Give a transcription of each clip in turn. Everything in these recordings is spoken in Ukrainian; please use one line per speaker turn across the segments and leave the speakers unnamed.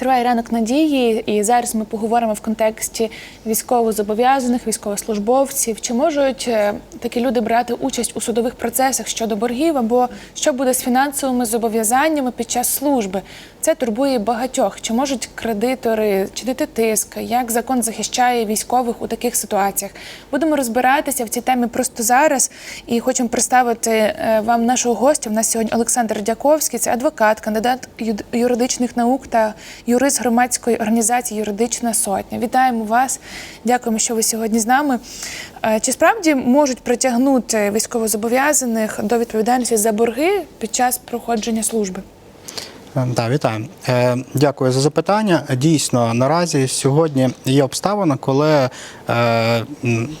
Триває ранок надії, і зараз ми поговоримо в контексті військовозобов'язаних, військовослужбовців. Чи можуть е, такі люди брати участь у судових процесах щодо боргів, або що буде з фінансовими зобов'язаннями під час служби? Це турбує багатьох. Чи можуть кредитори чинити тиск? Як закон захищає військових у таких ситуаціях? Будемо розбиратися в цій темі просто зараз. І хочемо представити е, вам нашого гостя. У нас сьогодні Олександр Дяковський, це адвокат, кандидат юридичних наук та юрист громадської організації Юридична сотня. Вітаємо вас. Дякуємо, що ви сьогодні з нами. Е, Чи справді можуть притягнути військовозобов'язаних до відповідальності за борги під час проходження служби?
Так, вітаю. Е, Дякую за запитання. Дійсно, наразі сьогодні є обставина, коли, е,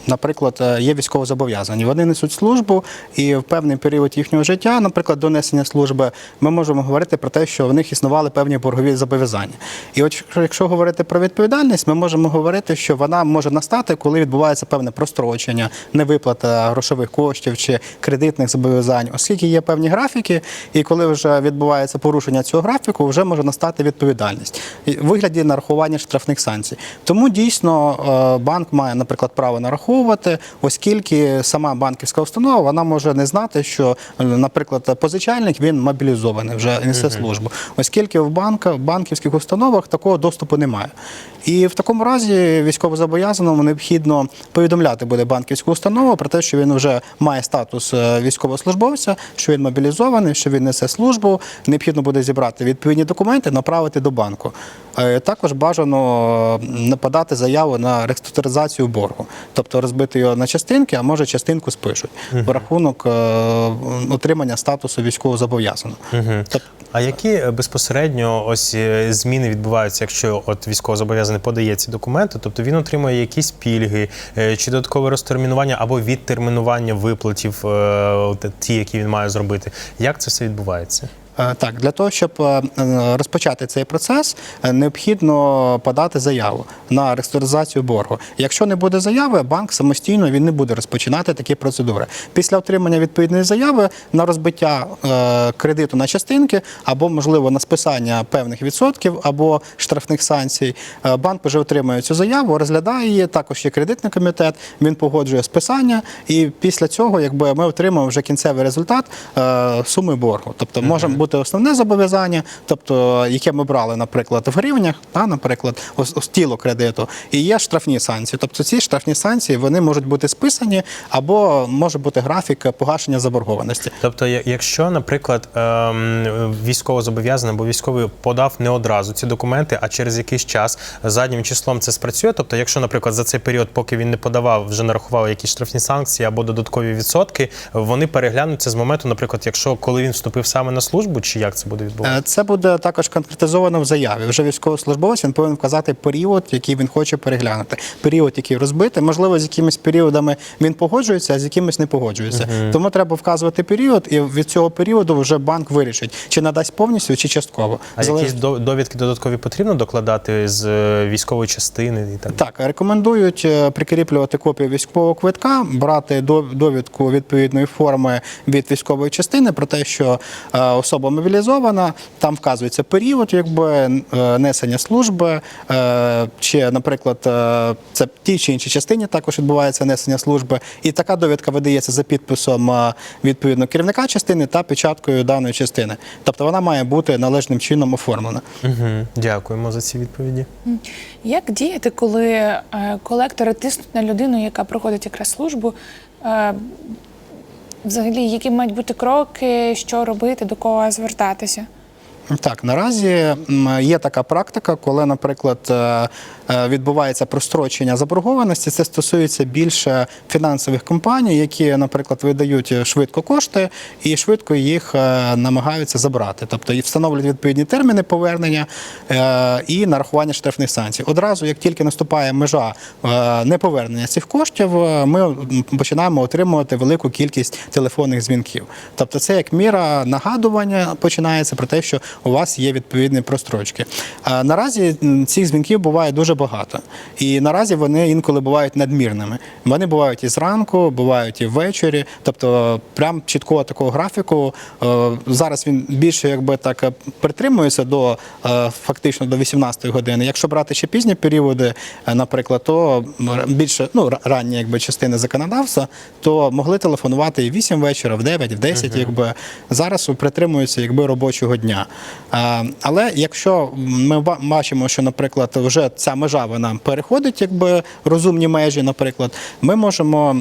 наприклад, е, є військовозобов'язані. Вони несуть службу, і в певний період їхнього життя, наприклад, до несення служби, ми можемо говорити про те, що в них існували певні боргові зобов'язання. І от якщо говорити про відповідальність, ми можемо говорити, що вона може настати, коли відбувається певне прострочення, невиплата грошових коштів чи кредитних зобов'язань, оскільки є певні графіки, і коли вже відбувається порушення цього графіку, вже може настати відповідальність в вигляді нарахування штрафних санкцій. Тому дійсно е, банк має, наприклад, право нараховувати, оскільки сама банківська установа вона може не знати, що, наприклад, позичальник він мобілізований, вже несе службу, оскільки в банках, банківських установах такого доступу немає. І в такому разі військовозобов'язаному необхідно повідомляти буде банківську установу про те, що він вже має статус е, військовослужбовця, що він мобілізований, що він несе службу. Необхідно буде зібрати відповідні документи, направити до банку. Е, Також бажано подати заяву на реструктуризацію боргу, тобто розбити його на частинки, а може частинку спишуть в рахунок е, отримання статусу військовозобов'язаного. Тобто
А які е, безпосередньо ось зміни відбуваються, якщо от військовозобов'язаний подає ці документи, тобто він отримує якісь пільги чи додаткове розтермінування або відтермінування виплатів, ті, які він має зробити. Як це все відбувається?
Е, Так, для того, щоб е, е, розпочати цей процес, необхідно подати заяву на реструктуризацію боргу. Якщо не буде заяви, банк самостійно він не буде розпочинати такі процедури. Після отримання відповідної заяви на розбиття кредиту на частинки або, можливо, на списання певних відсотків або штрафних санкцій, банк вже отримує цю заяву, розглядає її. Також є кредитний комітет, він погоджує списання, і після цього, якби ми отримаємо вже кінцевий результат суми боргу. Тобто може бути основне зобов'язання, тобто яке ми брали, наприклад, в гривнях, та, наприклад, ось, тіло кредиту, і є штрафні санкції. Тобто ці штрафні санкції вони можуть бути списані або може бути графік погашення заборгованості.
Тобто, якщо, наприклад, ем, військовозобов'язаний або військовий подав не одразу ці документи, а через якийсь час заднім числом це спрацює. Тобто, якщо, наприклад, за цей період, поки він не подавав, вже нарахували якісь штрафні санкції або додаткові відсотки, вони переглянуться з моменту, наприклад, якщо коли він вступив саме на службу, чи як це буде відбуватися?
Е, Це буде також конкретизовано в заяві. Вже військовослужбовець він повинен вказати період, який він хоче переглянути. Період, який розбитий. Можливо, з якимись періодами він погоджується, а з якимись не погоджується. Тому треба вказувати період, і від цього періоду вже банк вирішить, чи надасть повністю, чи частково.
А
Залежить-
якісь до- довідки додаткові потрібно докладати з е, військової частини і так?
Так, рекомендують е, прикріплювати копію військового квитка, брати до- довідку відповідної форми від військової частини про те, що е, особа мобілізована, там вказується період, якби е, несення служби, е, чи, наприклад, е, це в тій чи іншій частині також відбувається несення служби, і така довідка видається за підписом е, відповідно керівника частини та печаткою даної частини. Тобто вона має бути належним чином оформлена.
Угу. Дякуємо за ці відповіді.
Як діяти, коли е, колектори тиснуть на людину, яка проходить якраз службу? Взагалі, які мають бути кроки, що робити, до кого звертатися?
Так, наразі є така практика, коли, наприклад, е, відбувається прострочення заборгованості. Це стосується більше фінансових компаній, які, наприклад, видають швидко кошти і швидко їх е, намагаються забрати. Тобто і встановлюють відповідні терміни повернення е, і нарахування штрафних санкцій. Одразу, як тільки наступає межа е, неповернення цих коштів, е, ми починаємо отримувати велику кількість телефонних дзвінків. Тобто, це як міра нагадування починається про те, що у вас є відповідні прострочки. Наразі цих дзвінків буває дуже багато. І наразі вони інколи бувають надмірними. Вони бувають і зранку, бувають і ввечері. Тобто, прям чіткого такого графіку. е, Зараз він більше якби так е, притримується до е, фактично до 18 години. Якщо брати ще пізні періоди, наприклад, то більше ну ранні якби частини законодавства, то могли телефонувати і 8 вечора, в 9, в 10, якби зараз притримуються якби робочого дня. Але якщо ми бачимо, що, наприклад, вже ця межа вона переходить, якби розумні межі, наприклад, ми можемо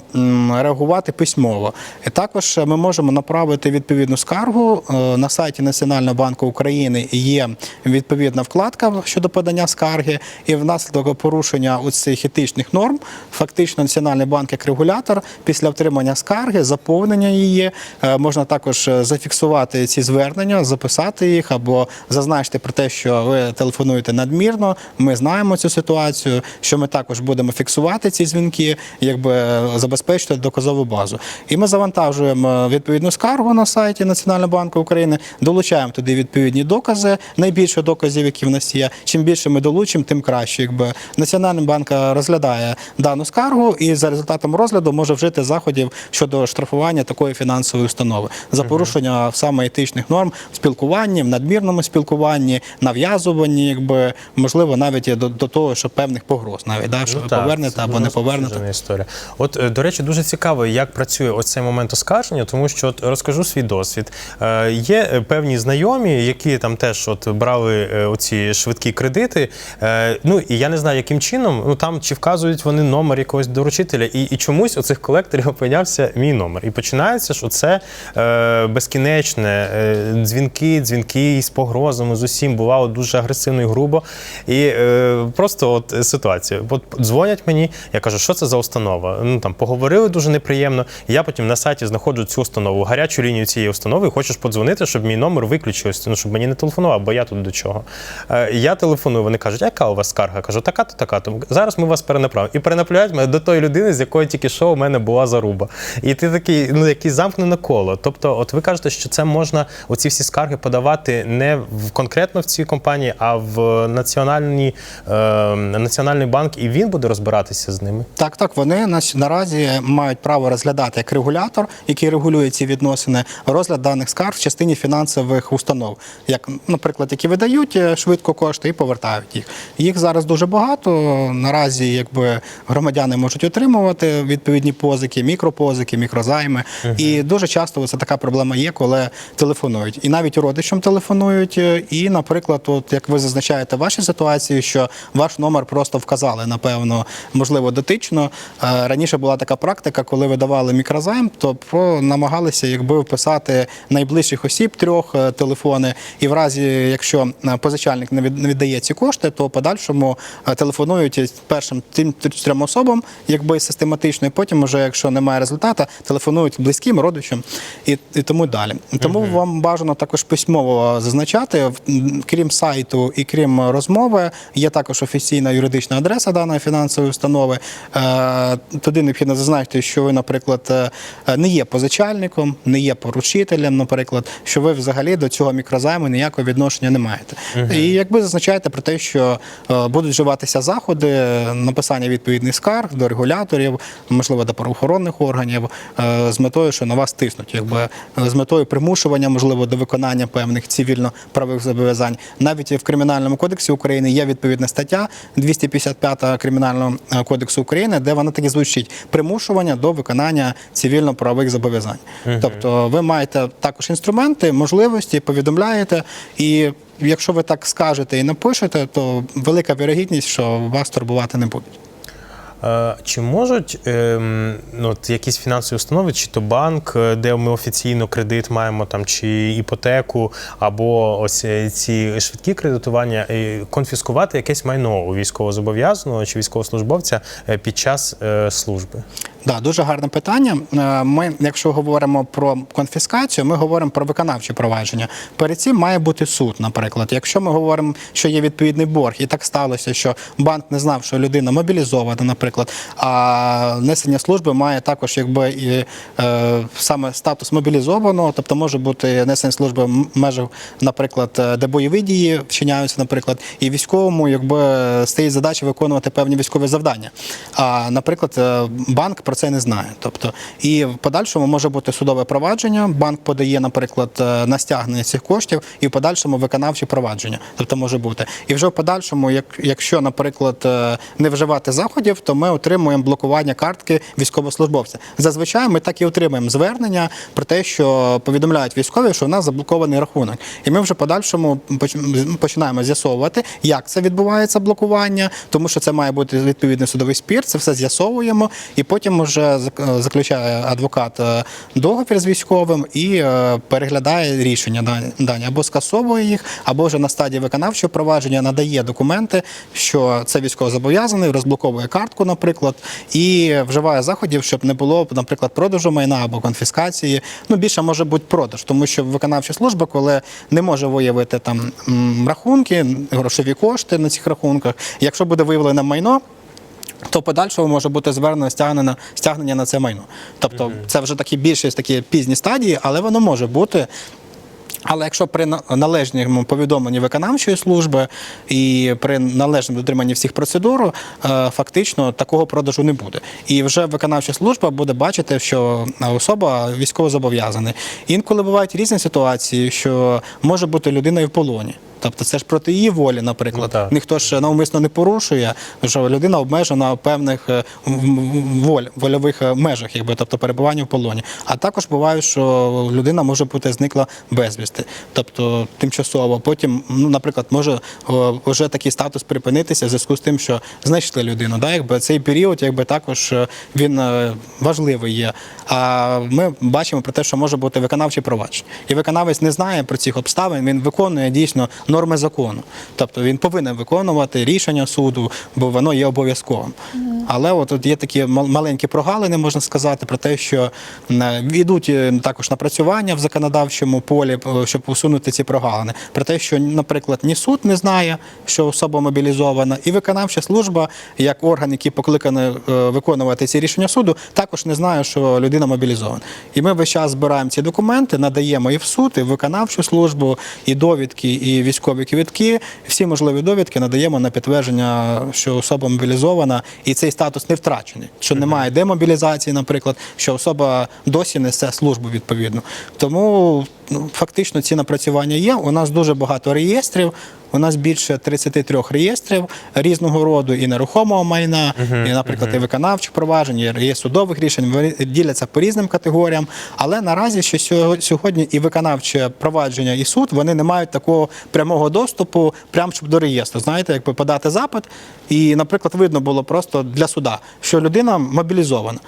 реагувати письмово. І також ми можемо направити відповідну скаргу Е, на сайті Національного банку України. Є відповідна вкладка щодо подання скарги, і внаслідок порушення цих етичних норм, фактично Національний банк як регулятор після отримання скарги, заповнення її, е, можна також е, зафіксувати ці звернення, записати їх або зазначити про те, що ви телефонуєте надмірно. Ми знаємо цю ситуацію, що ми також будемо фіксувати ці дзвінки, якби е, забезпечити доказову базу. І ми завантажуємо відповідну скаргу на сайті Національного банку України, долучаємо туди відповідні докази. Найбільше доказів, які в нас є. Чим більше ми долучимо, тим краще. Якби Національний банк розглядає дану скаргу і за результатом розгляду може вжити заходів щодо штрафування такої фінансової установи за порушення саме етичних норм в спілкуванні, в надмірному спілкуванні, нав'язуванні, якби можливо навіть до, до того, що певних погроз, навіть да, що ви
Ну так,
повернете або не повернете.
історія. От, е, до речі, дуже цікаво, як працює ось цей момент оскарження, тому що от розкажу свій досвід. Е, Є е, певні знайомі, які там теж от брали е, оці швидкі кредити. Е, Ну і я не знаю, яким чином, ну там чи вказують вони номер якогось доручителя, і, і чомусь у цих колекторів опинявся мій номер. І починається ж оце е, безкінечне е, дзвінки, дзвінки з погрозами, з усім бувало дуже агресивно і грубо. І е, просто от е, ситуація. От дзвонять мені, я кажу, що це за установа? Ну там поговорили дуже неприємно. Я потім на сайті знаходжу цю установу, гарячу лінію цієї установи, і хочеш подзвонити, щоб мій номер виключився, ну щоб мені не телефонував, бо я тут до чого. Е, я телефоную, вони кажуть, яка у вас скарга? Кажу, така то така. то Зараз ми вас перенаправимо. І перенаправляють мене до тої людини, з якої тільки що у мене була заруба. І ти такий, ну який замкнене коло. Тобто, от ви кажете, що це можна оці всі скарги подавати не в конкретно в цій компанії, а в національні, е, національний банк, і він буде розбиратися з ними.
Так, так, вони наразі мають право розглядати як регулятор, який регулює ці відносини, розгляд даних скарг в частині фінансових установ, як, наприклад, які видають е, швидко кошти і повертають їх. Їх зараз дуже багато. Наразі, якби громадяни можуть отримувати відповідні позики, мікропозики, мікрозайми. І дуже часто це така проблема є, коли телефонують. І навіть родичам телефонують. е, І, наприклад, от як ви зазначаєте в вашій ситуації, що ваш номер просто вказали, напевно, можливо, дотично. Е, Раніше була така практика, коли видавали мікрозайм, то намагалися якби вписати найближчих осіб трьох е, телефони. І в разі, якщо е, позичальник не віддає ці кошти, то в подальшому телефонують першим тим трьом особам, якби систематично, і потім, вже якщо немає результату, телефонують близьким родичам і, і тому далі. Тому вам бажано також письмово зазначати, крім сайту і крім розмови, є також офіційна юридична адреса даної фінансової установи. Е, Туди необхідно зазначити, що ви, наприклад, е, не є позичальником, не є поручителем, наприклад, що ви взагалі до цього мікрозайму ніякого відношення не маєте. І якби зазначаєте про те, що е, будуть вживатися заходи написання відповідних скарг до регуляторів, можливо, до правоохоронних органів, з метою, що на вас тиснуть, якби з метою примушування, можливо, до виконання певних цивільно-правових зобов'язань. Навіть в кримінальному кодексі України є відповідна стаття 255 кримінального е, кодексу України, де вона таки звучить примушування до виконання цивільно-правових зобов'язань. Тобто, ви маєте також інструменти, можливості, повідомляєте і. Якщо ви так скажете і напишете, то велика вірогідність, що вас турбувати не будуть.
Е, Чи можуть ем, ну, от якісь фінансові установи, чи то банк, е, де ми офіційно кредит маємо, там, чи іпотеку, або ось е, ці швидкі кредитування, конфіскувати якесь майно у військовозобов'язаного чи військовослужбовця під час служби?
Да, дуже гарне питання. Е, Ми, якщо говоримо про конфіскацію, ми говоримо про виконавче провадження. Перед цим має бути суд, наприклад. Якщо ми говоримо, що є відповідний борг, і так сталося, що банк не знав, що людина мобілізована, наприклад, а несення служби має також, якби і е, саме статус мобілізованого, тобто може бути несення служби в межах, наприклад, е, де бойові дії вчиняються, наприклад, і військовому, якби стоїть задача виконувати певні військові завдання. А, наприклад, е, банк про це не знає. Тобто, і в подальшому може бути судове провадження. Банк подає, наприклад, е, на стягнення цих коштів, і в подальшому виконавче провадження. Тобто може бути. І вже в подальшому, як, якщо, наприклад, е, не вживати заходів, то ми отримуємо блокування картки військовослужбовця. Зазвичай ми так і отримуємо звернення про те, що повідомляють військові, що у нас заблокований рахунок. І ми вже в подальшому поч- починаємо з'ясовувати, як це відбувається блокування, тому що це має бути відповідний судовий спір. Це все з'ясовуємо, і потім вже заключає адвокат е, договір з військовим і е, переглядає рішення дані- або скасовує їх, або вже на стадії виконавчого провадження надає документи, що це військовозобов'язаний, розблоковує картку, наприклад, і вживає заходів, щоб не було, наприклад, продажу майна або конфіскації. Ну більше може бути продаж, тому що виконавча служба, коли не може виявити там рахунки, грошові кошти на цих рахунках, якщо буде виявлене майно. То в подальшому може бути звернено стягнення, стягнення на це майно. Тобто це вже такі більшість такі пізні стадії, але воно може бути. Але якщо при на- належному повідомленні виконавчої служби і при належному дотриманні всіх процедур, е, фактично такого продажу не буде. І вже виконавча служба буде бачити, що особа військово зобов'язана. Інколи бувають різні ситуації, що може бути людина і в полоні. Тобто це ж проти її волі, наприклад.
Ну.
Ніхто ж навмисно не порушує, що людина обмежена в певних е, в- в- воль, вольових е, межах, якби тобто перебування в полоні. А також буває, що людина може бути зникла безвісти, тобто тимчасово. Потім, ну, наприклад, може вже такий статус припинитися в зв'язку з тим, що знайшли людину. Да? Якби цей період, якби також е, він важливий є. А ми бачимо про те, що може бути виконавчий провадження. І виконавець не знає про цих обставин, він виконує дійсно норми закону. Тобто він повинен виконувати рішення суду, бо воно є обов'язковим. Але от тут є такі мал- маленькі прогалини, можна сказати, про те, що е, йдуть е, також напрацювання в законодавчому полі, е, щоб усунути ці прогалини. Про те, що, наприклад, ні суд не знає, що особа мобілізована, і виконавча служба, як орган, який покликаний е, виконувати ці рішення суду, також не знає, що людина мобілізована. І ми весь час збираємо ці документи, надаємо і в суд, і в виконавчу службу, і довідки, і військові квітки. Всі можливі довідки надаємо на підтвердження, що особа мобілізована, і цей статус не втрачений, що немає демобілізації, наприклад, що особа досі несе службу відповідно. Тому ну, фактично ці напрацювання є. У нас дуже багато реєстрів. У нас більше 33 реєстрів різного роду і нерухомого майна, і, наприклад, і виконавчих проваджень, і судових рішень. Вони діляться по різним категоріям. Але наразі, що сього- сьогодні і виконавче провадження, і суд вони не мають такого прямого доступу, прямо щоб до реєстру. Знаєте, якби подати запит, і, наприклад, видно було просто для суда, що людина мобілізована.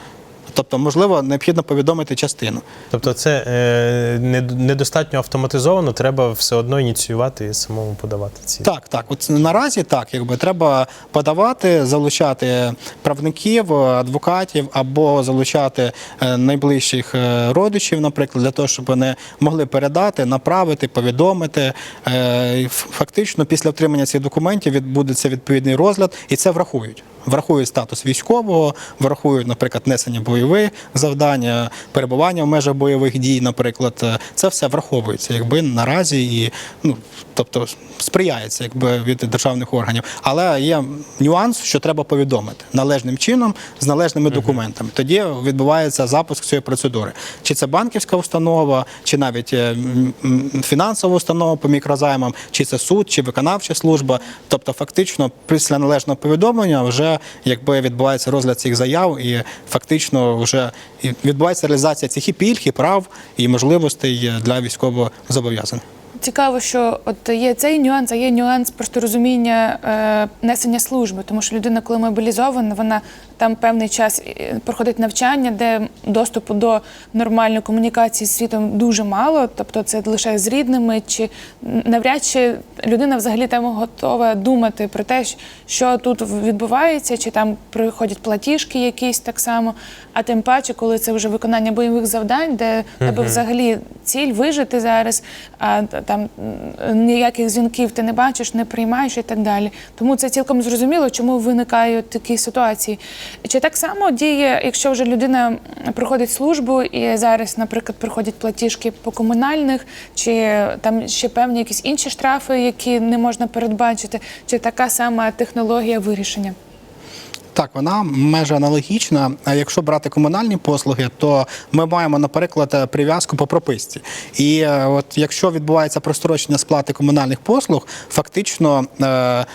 Тобто, можливо, необхідно повідомити частину.
Тобто це е, не- недостатньо автоматизовано, треба все одно ініціювати і самому подавати ці.
Так, так. От наразі так, якби треба подавати, залучати правників, адвокатів або залучати е, найближчих е, родичів, наприклад, для того, щоб вони могли передати, направити, повідомити. Е, Фактично, після отримання цих документів відбудеться відповідний розгляд, і це врахують. Врахують статус військового, врахують, наприклад, несення бойових завдань, перебування в межах бойових дій, наприклад, Е, це все враховується, якби наразі і ну тобто сприяється, якби від державних органів. Але є нюанс, що треба повідомити належним чином з належними документами. Тоді відбувається запуск цієї процедури. Чи це банківська установа, чи навіть е, фінансова установа по мікрозаймам, чи це суд, чи виконавча служба. Тобто, фактично, після належного повідомлення вже якби відбувається розгляд цих заяв, і фактично вже відбувається реалізація цих і пільг, і прав, і можливостей для військовозобов'язаних.
цікаво, що от є цей нюанс, а є нюанс просто розуміння е, несення служби, тому що людина, коли мобілізована, вона там певний час е, проходить навчання, де доступу до нормальної комунікації з світом дуже мало, тобто це лише з рідними, чи навряд чи людина взагалі там готова думати про те, що тут відбувається, чи там приходять платіжки якісь так само. А тим паче, коли це вже виконання бойових завдань, де тебе взагалі ціль вижити зараз, а там ніяких дзвінків ти не бачиш, не приймаєш і так далі. Тому це цілком зрозуміло, чому виникають такі ситуації. Чи так само діє, якщо вже людина проходить службу і зараз, наприклад, приходять платіжки по комунальних, чи там ще певні якісь інші штрафи, які не можна передбачити, чи така сама технологія вирішення?
Так, вона майже аналогічна. А якщо брати комунальні послуги, то ми маємо, наприклад, прив'язку по прописці. І е, от якщо відбувається прострочення сплати комунальних послуг, фактично. е,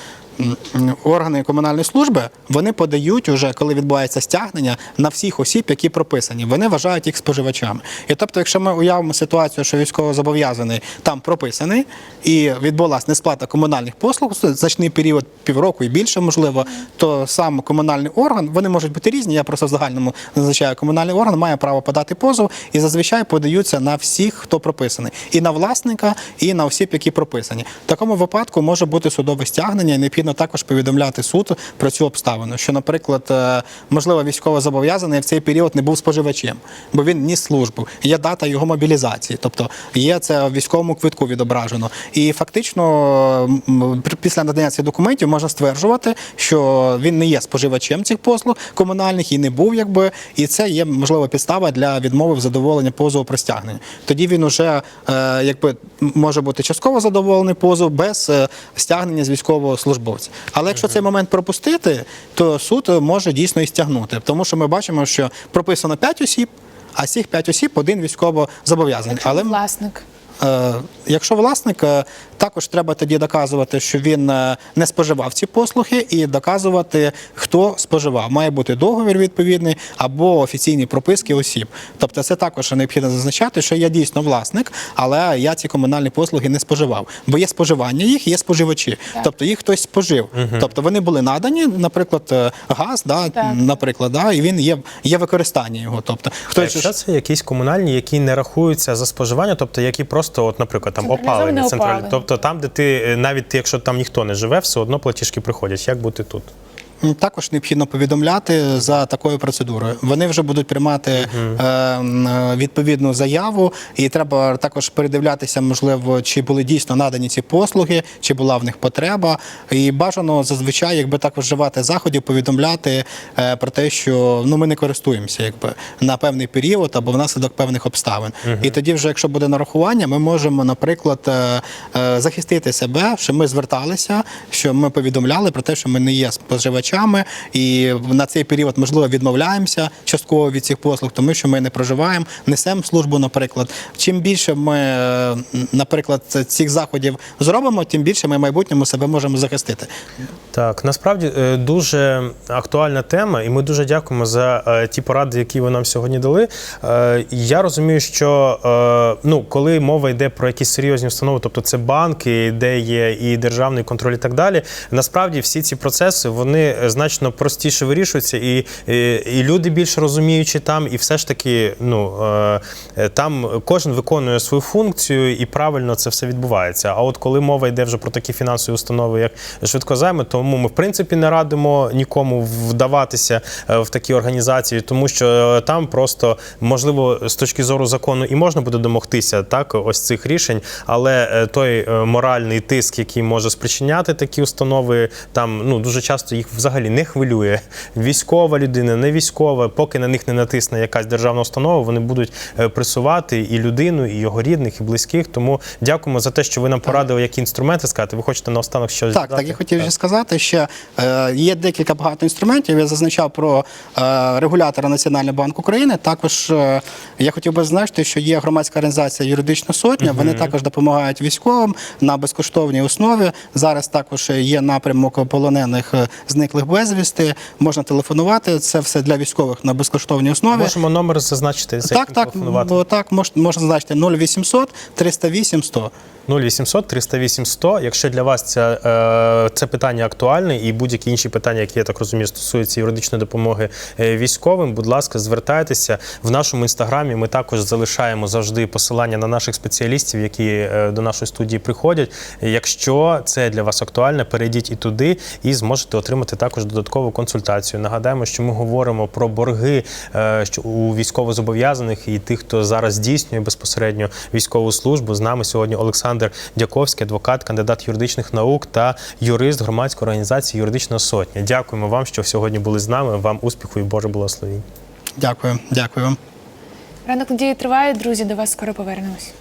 Органи комунальної служби вони подають уже, коли відбувається стягнення на всіх осіб, які прописані. Вони вважають їх споживачами. І тобто, якщо ми уявимо ситуацію, що військовозобов'язаний там прописаний і відбулася несплата комунальних послуг, значний період півроку і більше, можливо, то сам комунальний орган, вони можуть бути різні. Я просто в загальному зазначаю, комунальний орган має право подати позов і зазвичай подаються на всіх, хто прописаний, і на власника, і на осіб, які прописані. В такому випадку може бути судове стягнення, і необхідно також повідомляти суд про цю обставину. Що, наприклад, е, можливо, військовозобов'язаний в цей період не був споживачем, бо він ніс службу. Є дата його мобілізації, тобто є це в військовому квитку відображено. І фактично після надання цих документів можна стверджувати, що він не є споживачем цих послуг комунальних і не був, якби, і це є можливо підстава для відмови в задоволення позову про стягнення. Тоді він уже е, якби може бути частково задоволений позов без е, стягнення з військового службовця. Але якщо цей момент пропустити, то суд може дійсно і стягнути, тому що ми бачимо, що прописано 5 осіб. А з цих 5 осіб один військово зобов'язаний. Але
власник.
Е, Якщо власник, е, також треба тоді доказувати, що він е, не споживав ці послуги, і доказувати, хто споживав. Має бути договір відповідний або офіційні прописки осіб. Тобто, це також необхідно зазначати, що я дійсно власник, але я ці комунальні послуги не споживав. Бо є споживання їх, є споживачі.
Так.
Тобто їх хтось спожив. Тобто вони були надані, наприклад, газ, да,
Так.
наприклад, да, і він є, є використання його. Тобто, хтось
якщо це якісь комунальні, які не рахуються за споживання, тобто які просто, от, наприклад, там опалення, центральне, тобто там, де ти е, навіть якщо там ніхто не живе, все одно платіжки приходять. Як бути тут?
Також необхідно повідомляти за такою процедурою. Вони вже будуть приймати е, відповідну заяву, і треба також передивлятися, можливо, чи були дійсно надані ці послуги, чи була в них потреба. І бажано зазвичай, якби також вживати заходів, повідомляти е, про те, що ну ми не користуємося, якби на певний період або внаслідок певних обставин. І тоді, вже якщо буде нарахування, ми можемо, наприклад, е, е, захистити себе, що ми зверталися, що ми повідомляли про те, що ми не є споживачами, і на цей період можливо відмовляємося частково від цих послуг, тому що ми не проживаємо, несемо службу. Наприклад, чим більше ми, е, наприклад, цих заходів зробимо, тим більше ми в майбутньому себе можемо захистити.
Так, насправді е, дуже актуальна тема, і ми дуже дякуємо за е, ті поради, які ви нам сьогодні дали. Я розумію, що ну, коли мова йде про якісь серйозні установи, тобто це банки, де є і державний контроль, і так далі. Насправді всі ці процеси вони е, значно простіше вирішуються, і, і, і люди більш розуміючі там, і все ж таки, ну е, е, там кожен виконує свою функцію і правильно це все відбувається. А от коли мова йде вже про такі фінансові установи, як швидкозайми, тому ми в принципі не радимо нікому вдаватися е, в такі організації, тому що е, там просто можливо з точки зору закону і можна буде домогтися так ось цих рішень, але е, той е, моральний тиск, який може спричиняти такі установи, там ну дуже часто їх взагалі не хвилює. Військова людина, не військова, поки на них не натисне якась державна установа, вони будуть е, пресувати і людину, і його рідних, і близьких. Тому дякуємо за те, що ви нам порадили, які інструменти сказати. Ви хочете наостанок щось
Так,
додати?
так, я хотів ще сказати, що е, є декілька багато інструментів. Я зазначав про е, регулятора Національного банку України. Також е, я хотів би зазначити, що є громадська організація Юридична сотня. Вони також допомагають військовим на безкоштовній основі. Зараз також є напрямок полонених е, зниклих зниклих безвісти, можна телефонувати. Це все для військових на безкоштовній основі.
Можемо номер зазначити, за
Так, так,
телефонувати.
так мож, можна зазначити 0800 308 100.
0800 308 100. Якщо для вас це, це питання актуальне і будь-які інші питання, які я так розумію, стосуються юридичної допомоги е, військовим, будь ласка, звертайтеся в нашому інстаграмі. Ми також залишаємо завжди посилання на наших спеціалістів, які е, до нашої студії приходять. Якщо це для вас актуально, перейдіть і туди, і зможете отримати також додаткову консультацію. Нагадаємо, що ми говоримо про борги е, що у військовозобов'язаних і тих, хто зараз здійснює безпосередньо військову службу. З нами сьогодні Олександр Дяковський, адвокат, кандидат юридичних наук та юрист громадської організації Юридична сотня. Дякуємо вам, що сьогодні були з нами. Вам успіху і Боже благословінь.
Дякую, дякую вам.
Ранок надії триває, друзі. До вас скоро повернемось.